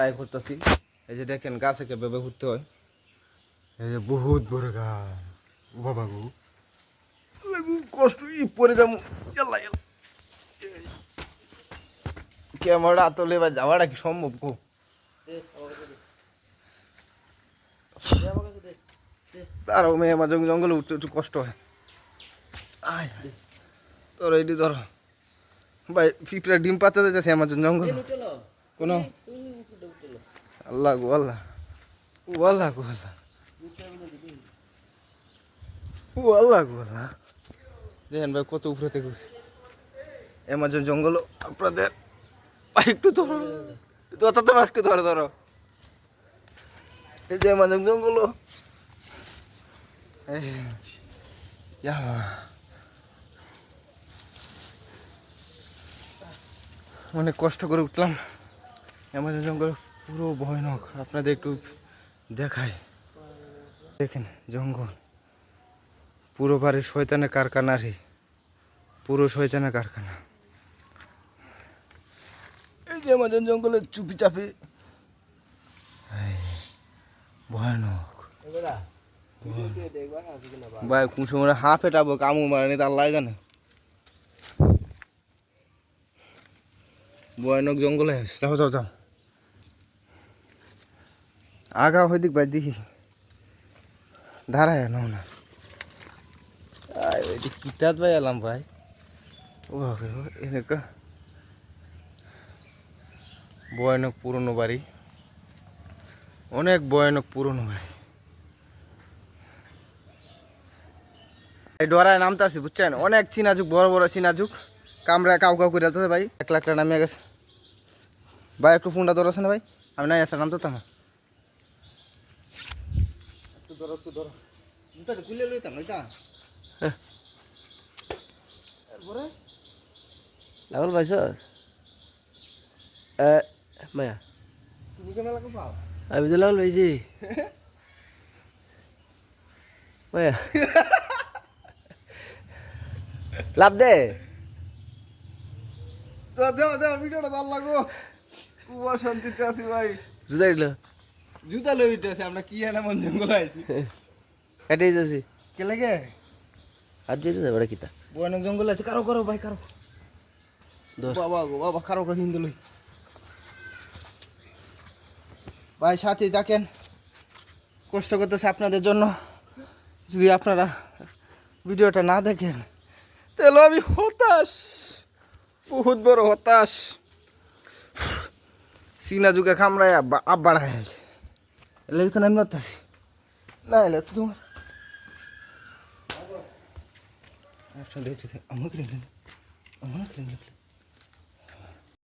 Try করতেছি এই যে দেখেন গাছে কে বেবে ঘুরতে হয়। এই যে বহুত বড় গাছ। ও বাবা। গো কষ্ট ই পরে যাব। ইয়াল্লা ইয়াল্লা ক্যামেরা তোলে বা যাওয়াটা কি সম্ভব গো আর মেয়ে আমার জঙ্গল- উঠতে একটু কষ্ট হয়। আয় তোর এইটি ধর। ভাই পিঁপড়া ডিম পাতে দিতেছে আমার জঙ্গল। কোনো? আল্লাহ গো আল্লাহ। ও আল্লাহ গো আল্লাহ। ও আল্লাহ গো আল্লাহ। দেখেন ভাই কত উপরে থেকে অ্যামাজন জঙ্গল আপনাদের একটু ধরো। পার একটু ধরো ধরো। এই যে অ্যামাজন জঙ্গল। অনেক কষ্ট করে উঠলাম। অ্যামাজন জঙ্গল পুরো ভয়ানক। আপনাদের একটু দেখায় দেখেন, জঙ্গল। পুরো বাড়ি কারখানা রে। পুরো শয়তানের কারখানা। এই যে আমাদের জঙ্গলে চুপি চাপি ভয়ানক। ভাই কোন সময় হাফ ফেটাবো কামু মারেনি তার লাগে জানে ভয়ানক জঙ্গলে যাও যাও যাও। আগা হইদিক ভাই দেখি দাঁড়ায় নাও না। আয় ওই কিতাত ভাই এলাম ভাই। ও এনেকা। ভয়ানক পুরনো বাড়ি। অনেক ভয়ানক পুরনো বাড়ি। এই ডরায় নামতে আসি বুঝছেন? অনেক চিনাজুক, বড় বড় চিনাজুক। কামড়ায় কাউ কাউ করে ভাই। এক লাখ নামিয়ে গেছে। ভাই, একটু ফোনটা ধরেছে না ভাই? আমি নাই আসা নামতো তামা একটু ধরো একটু ধরো। জুতাটা খুলে লইতাম লইতা এরপরে লাউল পাইছ এ মায়া। তুমি কেমন লাগে পাও? আমি তো লাউল পাইছি মায়া। লাভ দে। দেও দেও ভিডিওটা ভালো লাগো খুব শান্তিতে আছি ভাই। জুতা দিল জুতা লই উঠেছে আমরা কি এনে মন জঙ্গল আইছি। কাটে যাচ্ছি কে লাগে? আর যেতে যাবে কিতা? বয়নক জঙ্গল আছে কারও কারও ভাই কারও। বাবা গো বাবা কারও কারও হিন্দু লই। ভাই সাথে দেখেন কষ্ট করতেছে আপনাদের জন্য। যদি আপনারা ভিডিওটা না দেখেন তাহলে আমি হতাশ। বহুত বড় হতাশ। সিনা যুগে খামড়ায় আব বাড়ায় আছে লেগে তো আমি হতাশি না এলে তো তোমার একসাথে দেখতে আমাকে আমাকে